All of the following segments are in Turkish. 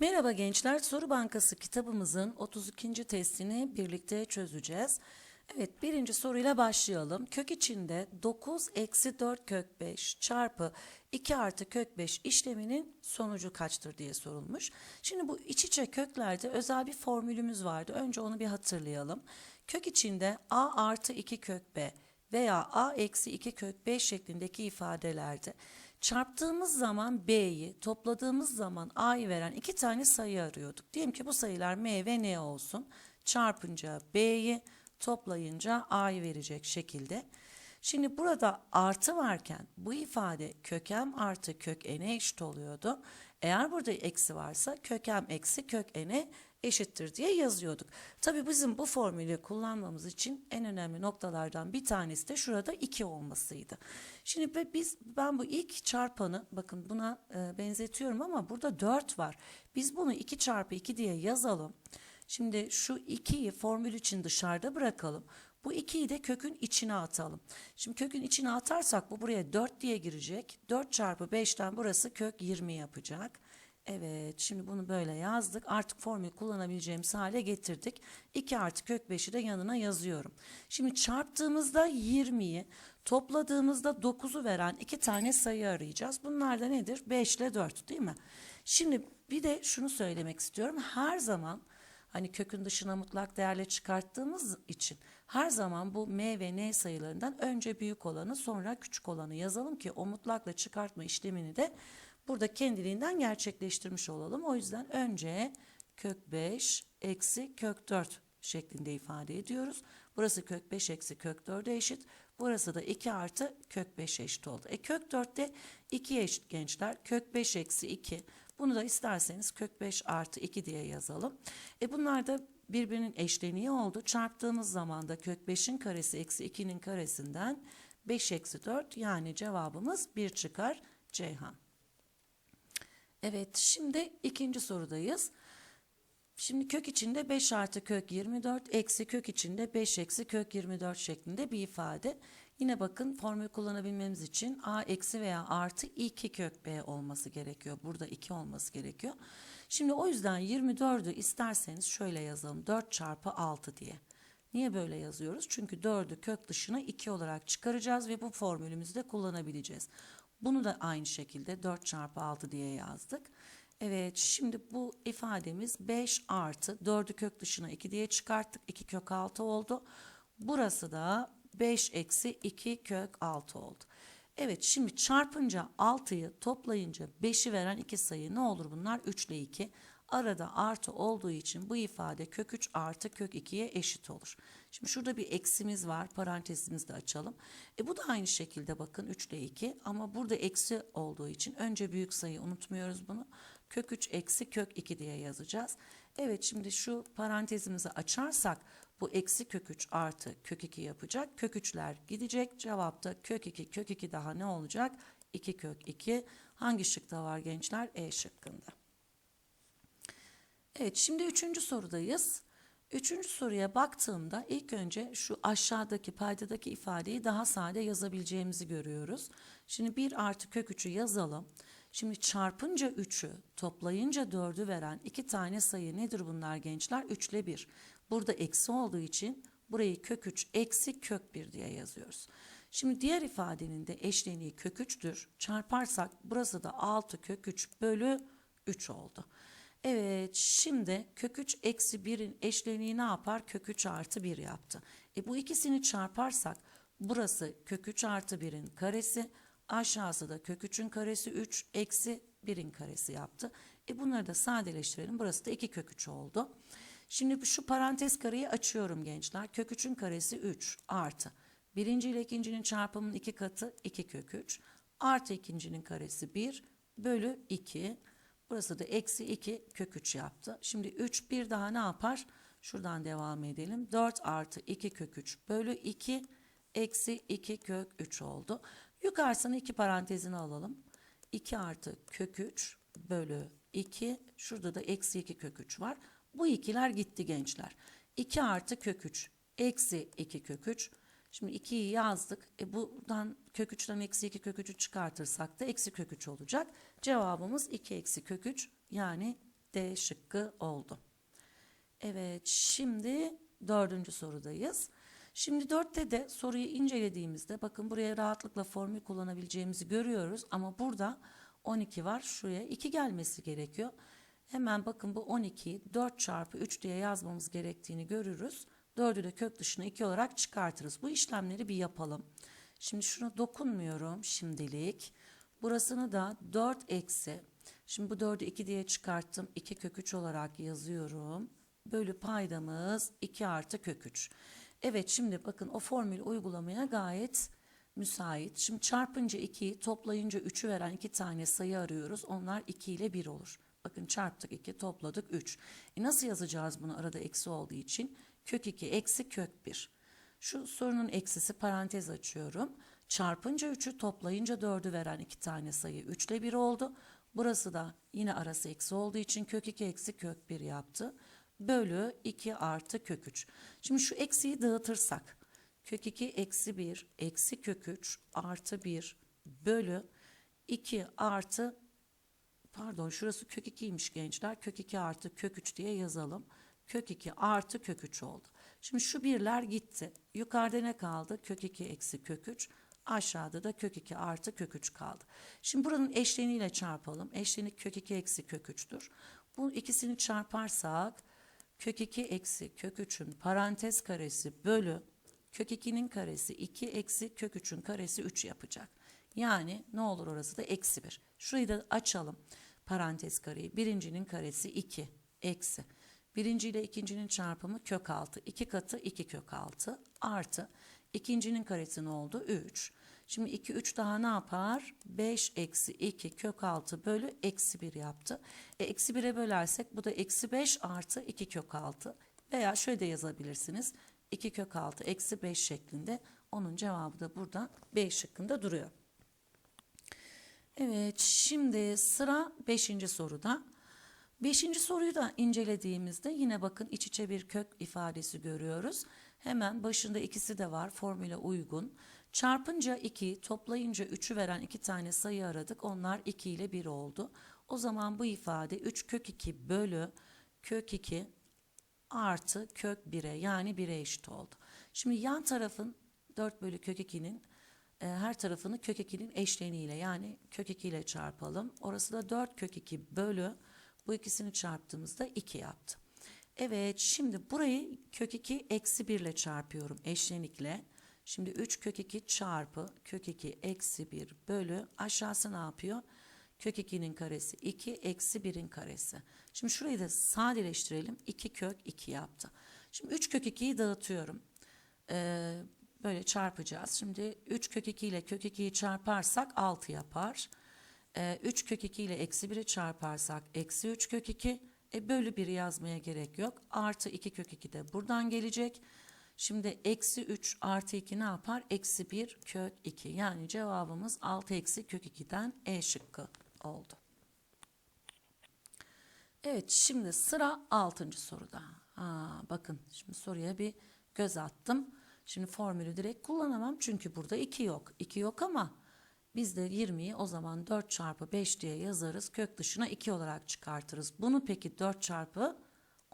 Merhaba gençler, Soru Bankası kitabımızın 32. testini birlikte çözeceğiz. Evet, birinci soruyla başlayalım. Kök içinde 9 eksi 4 kök 5 çarpı 2 artı kök 5 işleminin sonucu kaçtır diye sorulmuş. Şimdi bu iç içe köklerde özel bir formülümüz vardı. Önce onu bir hatırlayalım. Kök içinde a artı 2 kök b veya a eksi 2 kök 5 şeklindeki ifadelerde çarptığımız zaman b'yi topladığımız zaman a'yı veren iki tane sayı arıyorduk. Diyelim ki bu sayılar m ve n olsun. Çarpınca b'yi toplayınca a'yı verecek şekilde. Şimdi burada artı varken bu ifade kökem artı kök n'e eşit oluyordu. Eğer burada eksi varsa kökem eksi kök n'e eşittir diye yazıyorduk. Tabi bizim bu formülü kullanmamız için en önemli noktalardan bir tanesi de şurada 2 olmasıydı. Şimdi biz ben bu ilk çarpanı bakın buna e, benzetiyorum ama burada 4 var. Biz bunu 2 çarpı 2 diye yazalım. Şimdi şu 2'yi formül için dışarıda bırakalım. Bu 2'yi de kökün içine atalım. Şimdi kökün içine atarsak bu buraya 4 diye girecek. 4 çarpı 5'ten burası kök 20 yapacak. Evet şimdi bunu böyle yazdık. Artık formül kullanabileceğimiz hale getirdik. 2 artı kök 5'i de yanına yazıyorum. Şimdi çarptığımızda 20'yi topladığımızda 9'u veren iki tane sayı arayacağız. Bunlar da nedir? 5 ile 4 değil mi? Şimdi bir de şunu söylemek istiyorum. Her zaman hani kökün dışına mutlak değerle çıkarttığımız için her zaman bu m ve n sayılarından önce büyük olanı sonra küçük olanı yazalım ki o mutlakla çıkartma işlemini de burada kendiliğinden gerçekleştirmiş olalım. O yüzden önce kök 5 eksi kök 4 şeklinde ifade ediyoruz. Burası kök 5 eksi kök 4'e eşit. Burası da 2 artı kök 5 eşit oldu. E kök 4 de 2 eşit gençler. Kök 5 eksi 2. Bunu da isterseniz kök 5 artı 2 diye yazalım. E bunlar da birbirinin eşleniği oldu. Çarptığımız zaman da kök 5'in karesi eksi 2'nin karesinden 5 eksi 4 yani cevabımız 1 çıkar Ceyhan. Evet şimdi ikinci sorudayız. Şimdi kök içinde 5 artı kök 24 eksi kök içinde 5 eksi kök 24 şeklinde bir ifade. Yine bakın formül kullanabilmemiz için a eksi veya artı 2 kök b olması gerekiyor. Burada 2 olması gerekiyor. Şimdi o yüzden 24'ü isterseniz şöyle yazalım 4 çarpı 6 diye. Niye böyle yazıyoruz? Çünkü 4'ü kök dışına 2 olarak çıkaracağız ve bu formülümüzü de kullanabileceğiz. Bunu da aynı şekilde 4 çarpı 6 diye yazdık. Evet şimdi bu ifademiz 5 artı 4'ü kök dışına 2 diye çıkarttık. 2 kök 6 oldu. Burası da 5 eksi 2 kök 6 oldu. Evet şimdi çarpınca 6'yı toplayınca 5'i veren iki sayı ne olur bunlar? 3 ile 2. Arada artı olduğu için bu ifade kök 3 artı kök 2'ye eşit olur. Şimdi şurada bir eksimiz var. Parantezimizi de açalım. E bu da aynı şekilde bakın 3 ile 2 ama burada eksi olduğu için önce büyük sayı unutmuyoruz bunu. Kök 3 eksi kök 2 diye yazacağız. Evet şimdi şu parantezimizi açarsak bu eksi kök 3 artı kök 2 yapacak. Kök 3'ler gidecek. Cevapta kök 2 kök 2 daha ne olacak? 2 kök 2. Hangi şıkta var gençler? E şıkkında. Evet şimdi üçüncü sorudayız. Üçüncü soruya baktığımda ilk önce şu aşağıdaki paydadaki ifadeyi daha sade yazabileceğimizi görüyoruz. Şimdi 1 artı kök 3'ü yazalım. Şimdi çarpınca 3'ü toplayınca 4'ü veren iki tane sayı nedir bunlar gençler? 3 ile 1. Burada eksi olduğu için burayı kök 3 eksi kök 1 diye yazıyoruz. Şimdi diğer ifadenin de eşleniği kök 3'tür. Çarparsak burası da 6 kök 3 bölü 3 oldu. Evet şimdi kök 3 eksi 1'in eşleniği ne yapar? Kök 3 artı 1 yaptı. E bu ikisini çarparsak burası kök 3 artı 1'in karesi aşağısı da kök 3'ün karesi 3 eksi 1'in karesi yaptı. E bunları da sadeleştirelim. Burası da 2 kök 3 oldu. Şimdi şu parantez kareyi açıyorum gençler. Kök 3'ün karesi 3 artı. Birinci ile ikincinin çarpımının iki katı 2 kök 3 artı ikincinin karesi 1 bölü 2 Burası da eksi 2 kök 3 yaptı. Şimdi 3 bir daha ne yapar? Şuradan devam edelim. 4 artı 2 kök 3 bölü 2 eksi 2 kök 3 oldu. Yukarısını iki parantezine alalım. 2 artı kök 3 bölü 2. Şurada da eksi 2 kök 3 var. Bu ikiler gitti gençler. 2 artı kök 3 eksi 2 kök 3. Şimdi 2'yi yazdık. E buradan kök 3'ten eksi 2 kök 3'ü çıkartırsak da eksi kök 3 olacak. Cevabımız 2 eksi kök 3 yani D şıkkı oldu. Evet şimdi dördüncü sorudayız. Şimdi dörtte de soruyu incelediğimizde bakın buraya rahatlıkla formül kullanabileceğimizi görüyoruz. Ama burada 12 var şuraya 2 gelmesi gerekiyor. Hemen bakın bu 12'yi 4 çarpı 3 diye yazmamız gerektiğini görürüz. 4'ü de kök dışına 2 olarak çıkartırız. Bu işlemleri bir yapalım. Şimdi şuna dokunmuyorum şimdilik. Burasını da 4 eksi. Şimdi bu 4'ü 2 diye çıkarttım. 2 kök 3 olarak yazıyorum. Bölü paydamız 2 artı kök 3. Evet şimdi bakın o formülü uygulamaya gayet müsait. Şimdi çarpınca 2'yi toplayınca 3'ü veren iki tane sayı arıyoruz. Onlar 2 ile 1 olur. Bakın çarptık 2 topladık 3. E nasıl yazacağız bunu arada eksi olduğu için? Kök 2 eksi kök 1. Şu sorunun eksisi parantez açıyorum. Çarpınca 3'ü toplayınca 4'ü veren iki tane sayı 3 ile 1 oldu. Burası da yine arası eksi olduğu için kök 2 eksi kök 1 yaptı. Bölü 2 artı kök 3. Şimdi şu eksiyi dağıtırsak kök 2 eksi 1 eksi kök 3 artı 1 bölü 2 artı pardon şurası kök 2'ymiş gençler. Kök 2 artı kök 3 diye yazalım. Kök 2 artı kök 3 oldu. Şimdi şu birler gitti. Yukarıda ne kaldı? Kök 2 eksi kök 3. Aşağıda da kök 2 artı kök 3 kaldı. Şimdi buranın eşleniğiyle çarpalım. Eşlenik kök 2 eksi kök 3'tür. Bu ikisini çarparsak kök 2 eksi kök 3'ün parantez karesi bölü kök 2'nin karesi 2 eksi kök 3'ün karesi 3 yapacak. Yani ne olur orası da eksi 1. Şurayı da açalım. Parantez kareyi. Birincinin karesi 2 eksi. Birinci ile ikincinin çarpımı kök 6. 2 katı 2 kök 6 artı. ikincinin karesi ne oldu? 3. Şimdi 2, 3 daha ne yapar? 5 eksi 2 kök 6 bölü eksi 1 yaptı. E, eksi 1'e bölersek bu da eksi 5 artı 2 kök 6. Veya şöyle de yazabilirsiniz. 2 kök 6 eksi 5 şeklinde. Onun cevabı da burada B şıkkında duruyor. Evet şimdi sıra 5. soruda. Beşinci soruyu da incelediğimizde yine bakın iç içe bir kök ifadesi görüyoruz. Hemen başında ikisi de var formüle uygun. Çarpınca 2, toplayınca 3'ü veren iki tane sayı aradık. Onlar 2 ile 1 oldu. O zaman bu ifade 3 kök 2 bölü kök 2 artı kök 1'e yani 1'e eşit oldu. Şimdi yan tarafın 4 bölü kök 2'nin e, her tarafını kök 2'nin eşleniğiyle yani kök 2 ile çarpalım. Orası da 4 kök 2 bölü bu ikisini çarptığımızda 2 yaptı. Evet şimdi burayı kök 2 eksi 1 ile çarpıyorum eşlenikle. Şimdi 3 kök 2 çarpı kök 2 eksi 1 bölü aşağısı ne yapıyor? Kök 2'nin karesi 2 eksi 1'in karesi. Şimdi şurayı da sadeleştirelim. 2 kök 2 yaptı. Şimdi 3 kök 2'yi dağıtıyorum. Ee, böyle çarpacağız. Şimdi 3 kök 2 ile kök 2'yi çarparsak 6 yapar. Ee, 3 kök 2 ile eksi 1'i çarparsak eksi 3 kök 2. E, bölü 1'i yazmaya gerek yok. Artı 2 kök 2 de buradan gelecek. Şimdi eksi 3 artı 2 ne yapar? Eksi 1 kök 2. Yani cevabımız 6 eksi kök 2'den E şıkkı oldu. Evet şimdi sıra 6. soruda. Aa, bakın şimdi soruya bir göz attım. Şimdi formülü direkt kullanamam çünkü burada 2 yok. 2 yok ama biz de 20'yi o zaman 4 çarpı 5 diye yazarız. Kök dışına 2 olarak çıkartırız. Bunu peki 4 çarpı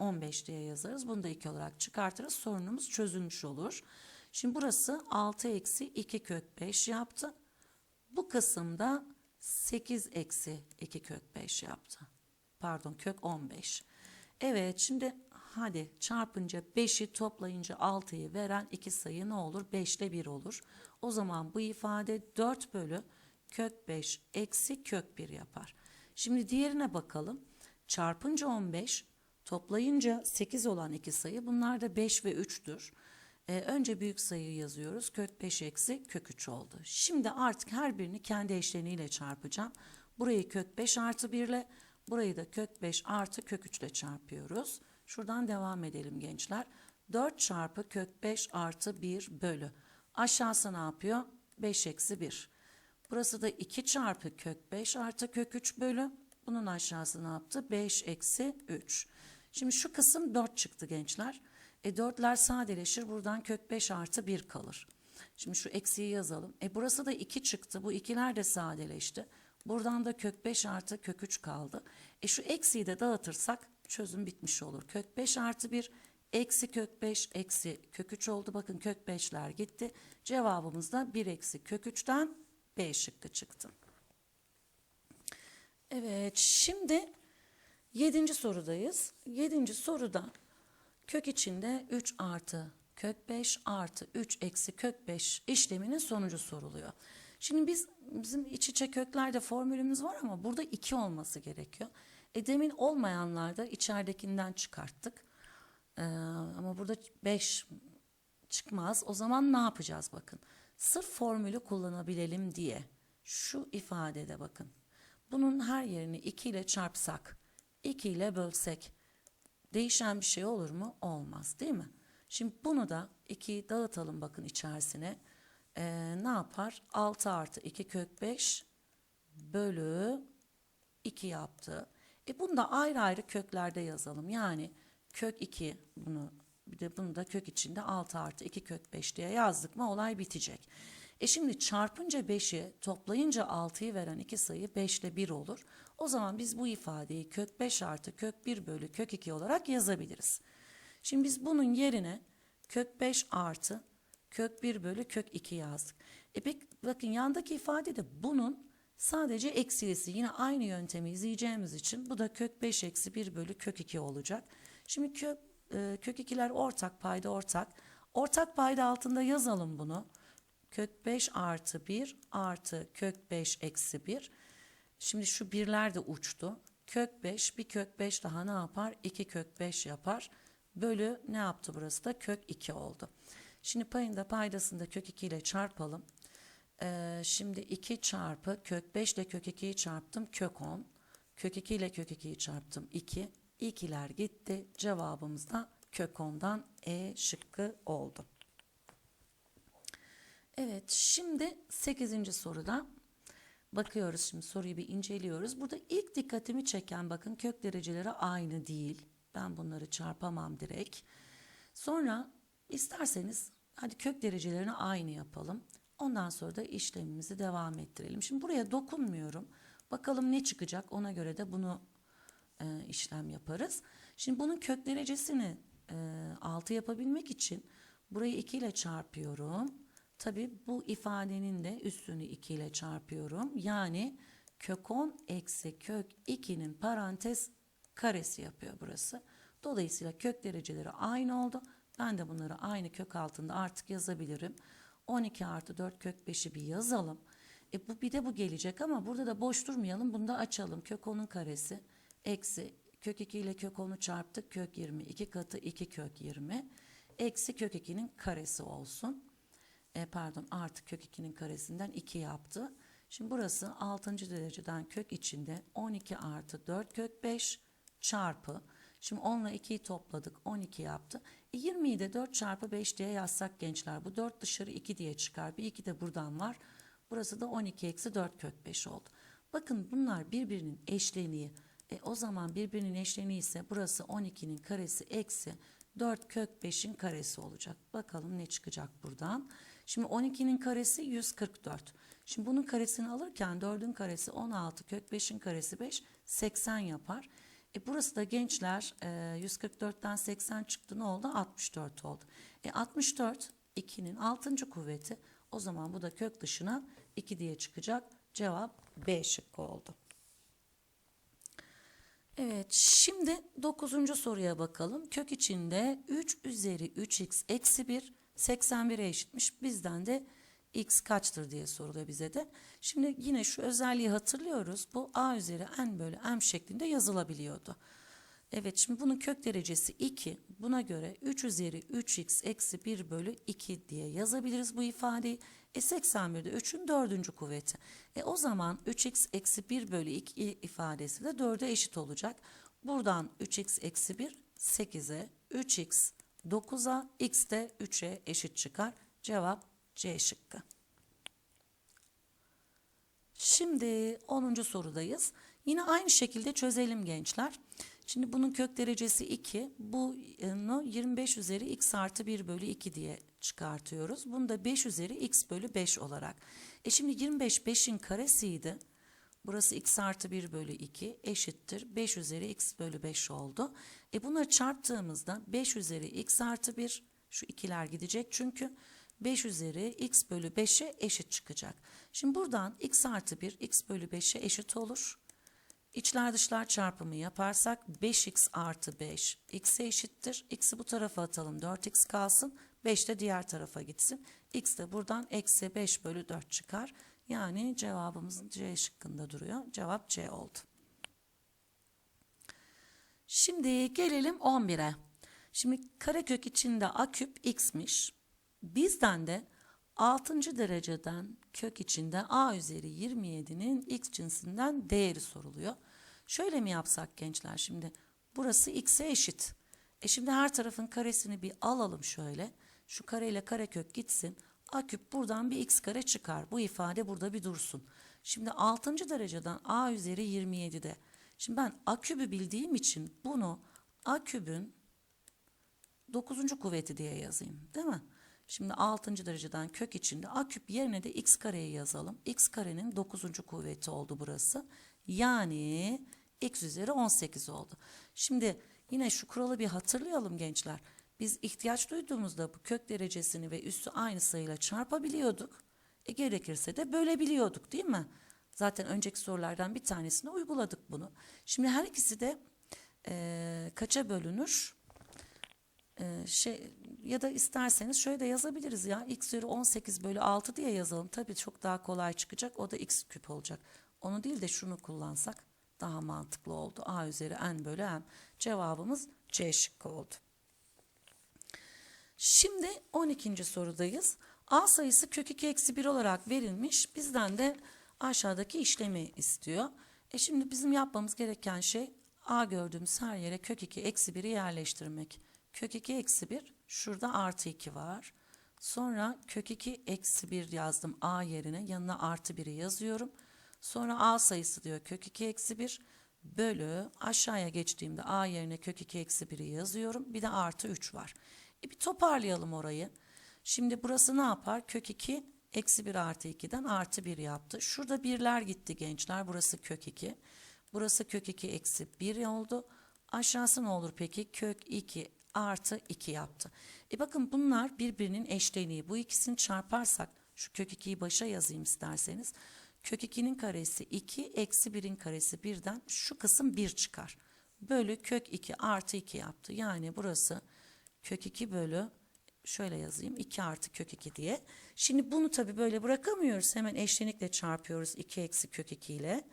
15 diye yazarız. Bunu da 2 olarak çıkartırız. Sorunumuz çözülmüş olur. Şimdi burası 6 eksi 2 kök 5 yaptı. Bu kısımda 8 eksi 2 kök 5 yaptı. Pardon kök 15. Evet şimdi hadi çarpınca 5'i toplayınca 6'yı veren iki sayı ne olur? 5 ile 1 olur. O zaman bu ifade 4 bölü kök 5 eksi kök 1 yapar. Şimdi diğerine bakalım. Çarpınca 15 toplayınca 8 olan iki sayı bunlar da 5 ve 3'tür. Ee, önce büyük sayıyı yazıyoruz. Kök 5 eksi kök 3 oldu. Şimdi artık her birini kendi eşleniğiyle çarpacağım. Burayı kök 5 artı 1 ile burayı da kök 5 artı kök 3 ile çarpıyoruz. Şuradan devam edelim gençler. 4 çarpı kök 5 artı 1 bölü. Aşağısı ne yapıyor? 5 eksi 1. Burası da 2 çarpı kök 5 artı kök 3 bölü. Bunun aşağısı ne yaptı? 5 eksi 3. Şimdi şu kısım 4 çıktı gençler. E 4'ler sadeleşir. Buradan kök 5 artı 1 kalır. Şimdi şu eksiği yazalım. E burası da 2 çıktı. Bu ikiler de sadeleşti. Buradan da kök 5 artı kök 3 kaldı. E şu eksiyi de dağıtırsak çözüm bitmiş olur. Kök 5 artı 1 eksi kök 5 eksi kök 3 oldu. Bakın kök 5'ler gitti. Cevabımız da 1 eksi kök 3'ten B şıkkı çıktı. Evet şimdi yedinci sorudayız. Yedinci soruda kök içinde 3 artı kök 5 artı 3 eksi kök 5 işleminin sonucu soruluyor. Şimdi biz bizim iç içe köklerde formülümüz var ama burada 2 olması gerekiyor. E demin olmayanlarda içeridekinden çıkarttık. Ee, ama burada 5 çıkmaz. O zaman ne yapacağız bakın. Sırf formülü kullanabilelim diye şu ifadede bakın. Bunun her yerini 2 ile çarpsak, 2 ile bölsek değişen bir şey olur mu? Olmaz değil mi? Şimdi bunu da 2'yi dağıtalım bakın içerisine. Ee, ne yapar? 6 artı 2 kök 5 bölü 2 yaptı. E bunu da ayrı ayrı köklerde yazalım. Yani kök 2 bunu bir de bunu da kök içinde 6 artı 2 kök 5 diye yazdık mı olay bitecek. E şimdi çarpınca 5'i toplayınca 6'yı veren iki sayı 5 ile 1 olur. O zaman biz bu ifadeyi kök 5 artı kök 1 bölü kök 2 olarak yazabiliriz. Şimdi biz bunun yerine kök 5 artı kök 1 bölü kök 2 yazdık. E peki bakın yandaki ifade de bunun sadece eksilisi yine aynı yöntemi izleyeceğimiz için bu da kök 5 eksi 1 bölü kök 2 olacak. Şimdi kök, e, kök 2'ler ortak payda ortak. Ortak payda altında yazalım bunu. Kök 5 artı 1 artı kök 5 eksi 1. Şimdi şu birler de uçtu. Kök 5 bir kök 5 daha ne yapar? 2 kök 5 yapar. Bölü ne yaptı burası da? Kök 2 oldu. Şimdi payında paydasında kök 2 ile çarpalım. Ee, şimdi 2 çarpı kök 5 ile kök 2'yi çarptım. Kök 10. Kök 2 ile kök 2'yi çarptım. 2. İkiler gitti. Cevabımız da kök 10'dan E şıkkı oldu. Evet şimdi 8. soruda bakıyoruz şimdi soruyu bir inceliyoruz. Burada ilk dikkatimi çeken bakın kök dereceleri aynı değil. Ben bunları çarpamam direkt. Sonra isterseniz hadi kök derecelerini aynı yapalım. Ondan sonra da işlemimizi devam ettirelim. Şimdi buraya dokunmuyorum. Bakalım ne çıkacak ona göre de bunu e, işlem yaparız. Şimdi bunun kök derecesini e, 6 yapabilmek için burayı 2 ile çarpıyorum. Tabi bu ifadenin de üstünü 2 ile çarpıyorum. Yani kök 10 eksi kök 2'nin parantez karesi yapıyor burası. Dolayısıyla kök dereceleri aynı oldu. Ben de bunları aynı kök altında artık yazabilirim. 12 artı 4 kök 5'i bir yazalım. E bu bir de bu gelecek ama burada da boş durmayalım. Bunu da açalım. Kök 10'un karesi eksi kök 2 ile kök 10'u çarptık. Kök 20. 2 katı 2 kök 20. Eksi kök 2'nin karesi olsun. E, pardon artı kök 2'nin karesinden 2 yaptı. Şimdi burası 6. dereceden kök içinde 12 artı 4 kök 5 çarpı. Şimdi 10 ile 2'yi topladık 12 yaptı. E 20'yi de 4 çarpı 5 diye yazsak gençler bu 4 dışarı 2 diye çıkar. Bir 2 de buradan var. Burası da 12 eksi 4 kök 5 oldu. Bakın bunlar birbirinin eşleniği. E o zaman birbirinin eşleniği ise burası 12'nin karesi eksi 4 kök 5'in karesi olacak. Bakalım ne çıkacak buradan. Şimdi 12'nin karesi 144. Şimdi bunun karesini alırken 4'ün karesi 16 kök 5'in karesi 5 80 yapar. E burası da gençler e, 144'ten 80 çıktı ne oldu? 64 oldu. E 64 2'nin 6. kuvveti o zaman bu da kök dışına 2 diye çıkacak. Cevap B şıkkı oldu. Evet şimdi 9. soruya bakalım. Kök içinde 3 üzeri 3x eksi 1 81'e eşitmiş. Bizden de x kaçtır diye soruluyor bize de. Şimdi yine şu özelliği hatırlıyoruz. Bu a üzeri n bölü m şeklinde yazılabiliyordu. Evet şimdi bunun kök derecesi 2. Buna göre 3 üzeri 3x eksi 1 bölü 2 diye yazabiliriz bu ifadeyi. E 81'de 3'ün dördüncü kuvveti. E o zaman 3x eksi 1 bölü 2 ifadesi de 4'e eşit olacak. Buradan 3x eksi 1 8'e 3x 9'a x de 3'e eşit çıkar. Cevap C şıkkı. Şimdi 10. sorudayız. Yine aynı şekilde çözelim gençler. Şimdi bunun kök derecesi 2. Bunu 25 üzeri x artı 1 bölü 2 diye çıkartıyoruz. Bunu da 5 üzeri x bölü 5 olarak. E şimdi 25 5'in karesiydi. Burası x artı 1 bölü 2 eşittir. 5 üzeri x bölü 5 oldu. E bunları çarptığımızda 5 üzeri x artı 1 şu ikiler gidecek çünkü 5 üzeri x bölü 5'e eşit çıkacak. Şimdi buradan x artı 1 x bölü 5'e eşit olur. İçler dışlar çarpımı yaparsak 5x artı 5 x'e eşittir. X'i bu tarafa atalım 4x kalsın. 5 de diğer tarafa gitsin. X de buradan eksi 5 bölü 4 çıkar. Yani cevabımız C şıkkında duruyor. Cevap C oldu. Şimdi gelelim 11'e. Şimdi karekök içinde a küp x'miş. Bizden de 6. dereceden kök içinde a üzeri 27'nin x cinsinden değeri soruluyor. Şöyle mi yapsak gençler şimdi? Burası x'e eşit. E şimdi her tarafın karesini bir alalım şöyle. Şu kareyle karekök gitsin. A küp buradan bir x kare çıkar. Bu ifade burada bir dursun. Şimdi 6. dereceden a üzeri 27'de. Şimdi ben a kübü bildiğim için bunu a kübün 9. kuvveti diye yazayım değil mi? Şimdi 6. dereceden kök içinde a küp yerine de x kareyi yazalım. x karenin 9. kuvveti oldu burası. Yani x üzeri 18 oldu. Şimdi yine şu kuralı bir hatırlayalım gençler. Biz ihtiyaç duyduğumuzda bu kök derecesini ve üssü aynı sayıyla çarpabiliyorduk. E gerekirse de bölebiliyorduk değil mi? Zaten önceki sorulardan bir tanesine uyguladık bunu. Şimdi her ikisi de e, kaça bölünür? E, şey ya da isterseniz şöyle de yazabiliriz ya x üzeri 18 bölü 6 diye yazalım. Tabii çok daha kolay çıkacak. O da x küp olacak. Onu değil de şunu kullansak daha mantıklı oldu. a üzeri n bölü m. Cevabımız C şıkkı oldu. Şimdi 12. sorudayız. A sayısı kök 2 eksi 1 olarak verilmiş. Bizden de aşağıdaki işlemi istiyor. E şimdi bizim yapmamız gereken şey A gördüğümüz her yere kök 2 eksi 1'i yerleştirmek. Kök 2 eksi 1 şurada artı 2 var. Sonra kök 2 eksi 1 yazdım A yerine yanına artı 1'i yazıyorum. Sonra A sayısı diyor kök 2 eksi 1 bölü aşağıya geçtiğimde A yerine kök 2 eksi 1'i yazıyorum. Bir de artı 3 var. E bir toparlayalım orayı. Şimdi burası ne yapar? Kök 2 eksi 1 artı 2'den artı 1 yaptı. Şurada birler gitti gençler. Burası kök 2. Burası kök 2 eksi 1 oldu. Aşağısı ne olur peki? Kök 2 artı 2 yaptı. E bakın bunlar birbirinin eşleniği. Bu ikisini çarparsak şu kök 2'yi başa yazayım isterseniz. Kök 2'nin karesi 2 eksi 1'in karesi 1'den şu kısım 1 çıkar. Bölü kök 2 artı 2 yaptı. Yani burası kök 2 bölü şöyle yazayım 2 artı kök 2 diye. Şimdi bunu tabi böyle bırakamıyoruz. Hemen eşlenikle çarpıyoruz 2 eksi kök 2 ile.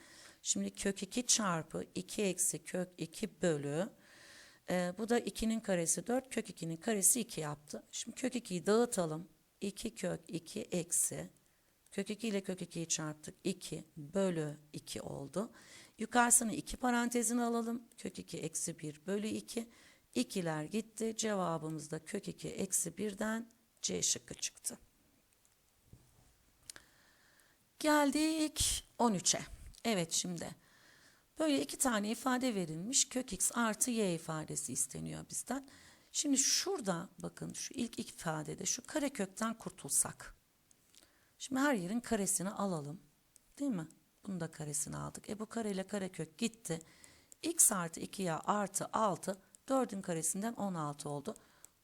Şimdi kök 2 çarpı 2 eksi kök 2 bölü. Ee, bu da 2'nin karesi 4 kök 2'nin karesi 2 yaptı. Şimdi kök 2'yi dağıtalım. 2 kök 2 eksi. Kök 2 ile kök 2'yi çarptık. 2 bölü 2 oldu. Yukarısını 2 parantezine alalım. Kök 2 eksi 1 bölü 2. İkiler gitti. Cevabımız da kök 2 eksi 1'den C şıkkı çıktı. Geldik 13'e. Evet şimdi böyle iki tane ifade verilmiş. Kök x artı y ifadesi isteniyor bizden. Şimdi şurada bakın şu ilk ifadede şu kare kökten kurtulsak. Şimdi her yerin karesini alalım. Değil mi? Bunu da karesini aldık. E bu kare ile kare kök gitti. x artı 2'ye artı 6 4'ün karesinden 16 oldu.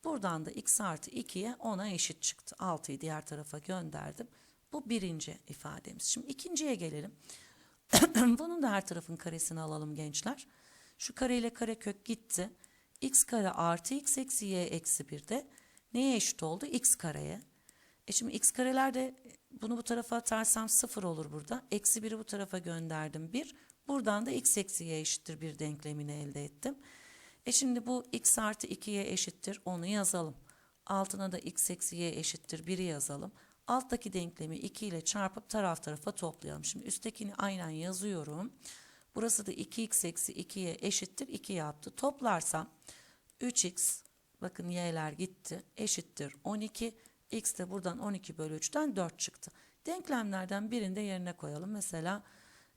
Buradan da x artı 2'ye 10'a eşit çıktı. 6'yı diğer tarafa gönderdim. Bu birinci ifademiz. Şimdi ikinciye gelelim. Bunun da her tarafın karesini alalım gençler. Şu kare ile kare kök gitti. x kare artı x eksi y eksi 1 de neye eşit oldu? x kareye. E şimdi x karelerde bunu bu tarafa atarsam 0 olur burada. Eksi 1'i bu tarafa gönderdim 1. Buradan da x eksi y eşittir bir denklemini elde ettim. E şimdi bu x artı 2'ye eşittir onu yazalım. Altına da x eksi y eşittir 1'i yazalım. Alttaki denklemi 2 ile çarpıp taraf tarafa toplayalım. Şimdi üsttekini aynen yazıyorum. Burası da 2x eksi 2'ye eşittir 2 yaptı. Toplarsam 3x bakın y'ler gitti eşittir 12. x de buradan 12 bölü 3'ten 4 çıktı. Denklemlerden birinde yerine koyalım. Mesela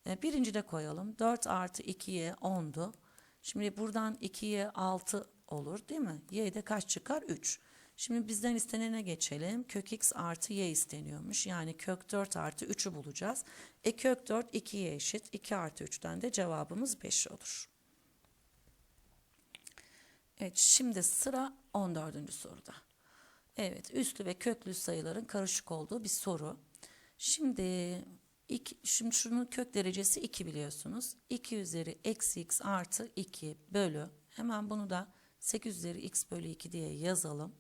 e, birinci de koyalım. 4 artı 2'ye 10'du. Şimdi buradan 2'ye 6 olur değil mi? Y'de kaç çıkar? 3. Şimdi bizden istenene geçelim. Kök x artı y isteniyormuş. Yani kök 4 artı 3'ü bulacağız. E kök 4 2'ye eşit. 2 artı 3'ten de cevabımız 5 olur. Evet şimdi sıra 14. soruda. Evet üslü ve köklü sayıların karışık olduğu bir soru. Şimdi iki, şimdi şunun kök derecesi 2 biliyorsunuz. 2 üzeri eksi x artı 2 bölü. Hemen bunu da 8 üzeri x bölü 2 diye yazalım.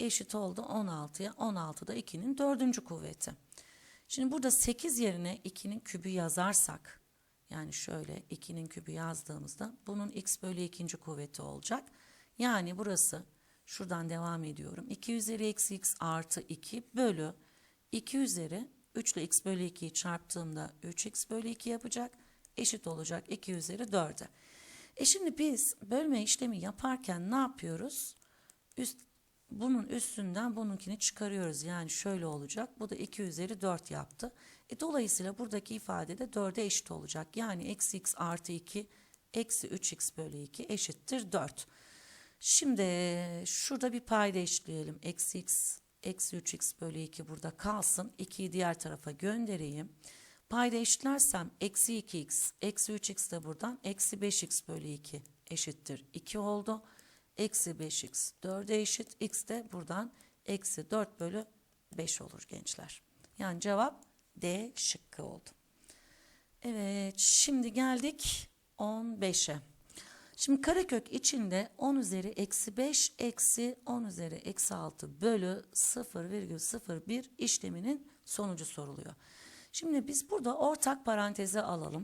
Eşit oldu 16'ya. 16 da 2'nin dördüncü kuvveti. Şimdi burada 8 yerine 2'nin kübü yazarsak yani şöyle 2'nin kübü yazdığımızda bunun x bölü 2. kuvveti olacak. Yani burası şuradan devam ediyorum. 2 üzeri eksi x artı 2 bölü 2 üzeri 3 ile x bölü 2'yi çarptığımda 3x bölü 2 yapacak. Eşit olacak 2 üzeri 4'e. E şimdi biz bölme işlemi yaparken ne yapıyoruz? Üst, bunun üstünden bununkini çıkarıyoruz. Yani şöyle olacak. Bu da 2 üzeri 4 yaptı. E dolayısıyla buradaki ifade de 4'e eşit olacak. Yani eksi x artı 2 eksi 3x bölü 2 eşittir 4. Şimdi şurada bir payda eşitleyelim. Eksi x eksi 3x bölü 2 burada kalsın. 2'yi diğer tarafa göndereyim. Payda eşitlersem eksi 2x eksi 3x de buradan eksi 5x bölü 2 eşittir 2 oldu. Eksi 5x 4'e eşit. X de buradan eksi 4 bölü 5 olur gençler. Yani cevap D şıkkı oldu. Evet şimdi geldik 15'e. Şimdi karekök içinde 10 üzeri eksi 5 eksi 10 üzeri eksi 6 bölü 0,01 işleminin sonucu soruluyor. Şimdi biz burada ortak paranteze alalım.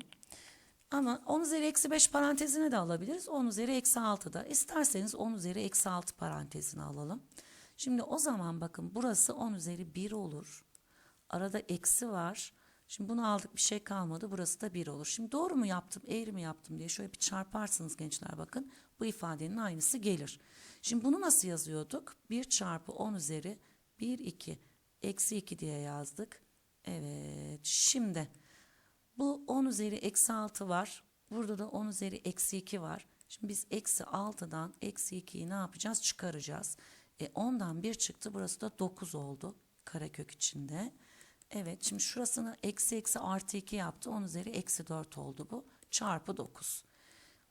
Ama 10 üzeri eksi 5 parantezine de alabiliriz. 10 üzeri eksi 6 da. İsterseniz 10 üzeri eksi 6 parantezine alalım. Şimdi o zaman bakın burası 10 üzeri 1 olur. Arada eksi var. Şimdi bunu aldık bir şey kalmadı. Burası da 1 olur. Şimdi doğru mu yaptım, eğri mi yaptım diye şöyle bir çarparsınız gençler bakın. Bu ifadenin aynısı gelir. Şimdi bunu nasıl yazıyorduk? 1 çarpı 10 üzeri 1, 2, eksi 2 diye yazdık. Evet şimdi bu 10 üzeri eksi 6 var. Burada da 10 üzeri eksi 2 var. Şimdi biz eksi 6'dan eksi 2'yi ne yapacağız? Çıkaracağız. E 10'dan 1 çıktı. Burası da 9 oldu. Karekök içinde. Evet şimdi şurasını eksi eksi artı 2 yaptı. 10 üzeri eksi 4 oldu bu. Çarpı 9.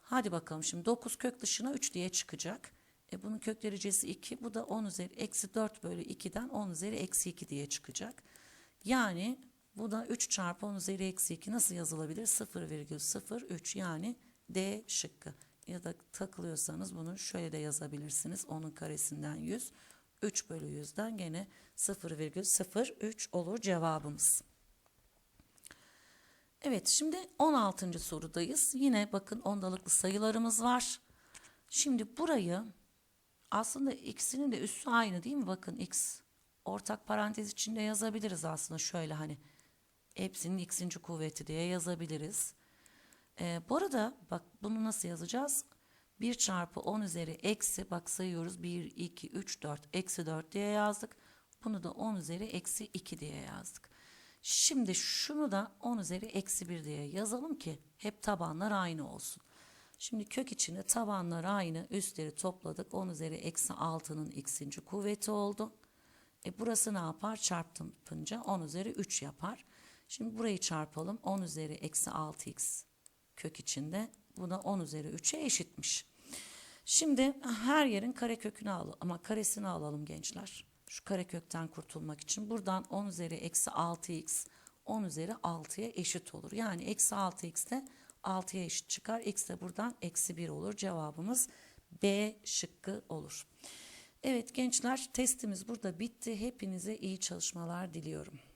Hadi bakalım şimdi 9 kök dışına 3 diye çıkacak. E bunun kök derecesi 2. Bu da 10 üzeri eksi 4 bölü 2'den 10 üzeri eksi 2 diye çıkacak. Yani bu da 3 çarpı 10 üzeri eksi 2 nasıl yazılabilir? 0,03 yani D şıkkı. Ya da takılıyorsanız bunu şöyle de yazabilirsiniz. Onun karesinden 100. 3 bölü 100'den gene 0,03 olur cevabımız. Evet şimdi 16. sorudayız. Yine bakın ondalıklı sayılarımız var. Şimdi burayı aslında ikisinin de üssü aynı değil mi? Bakın x ortak parantez içinde yazabiliriz aslında şöyle hani hepsinin x'inci kuvveti diye yazabiliriz. Ee, bu arada bak bunu nasıl yazacağız? 1 çarpı 10 üzeri eksi bak sayıyoruz 1, 2, 3, 4 eksi 4 diye yazdık. Bunu da 10 üzeri eksi 2 diye yazdık. Şimdi şunu da 10 üzeri eksi 1 diye yazalım ki hep tabanlar aynı olsun. Şimdi kök içinde tabanlar aynı üstleri topladık 10 üzeri eksi 6'nın x'inci kuvveti oldu. E burası ne yapar? Çarptımınca 10 üzeri 3 yapar. Şimdi burayı çarpalım. 10 üzeri eksi 6x kök içinde. Bu da 10 üzeri 3'e eşitmiş. Şimdi her yerin kare kökünü alalım ama karesini alalım gençler. Şu kare kökten kurtulmak için buradan 10 üzeri eksi 6x 10 üzeri 6'ya eşit olur. Yani eksi 6x de 6'ya eşit çıkar. x de buradan eksi 1 olur. Cevabımız B şıkkı olur. Evet gençler testimiz burada bitti. Hepinize iyi çalışmalar diliyorum.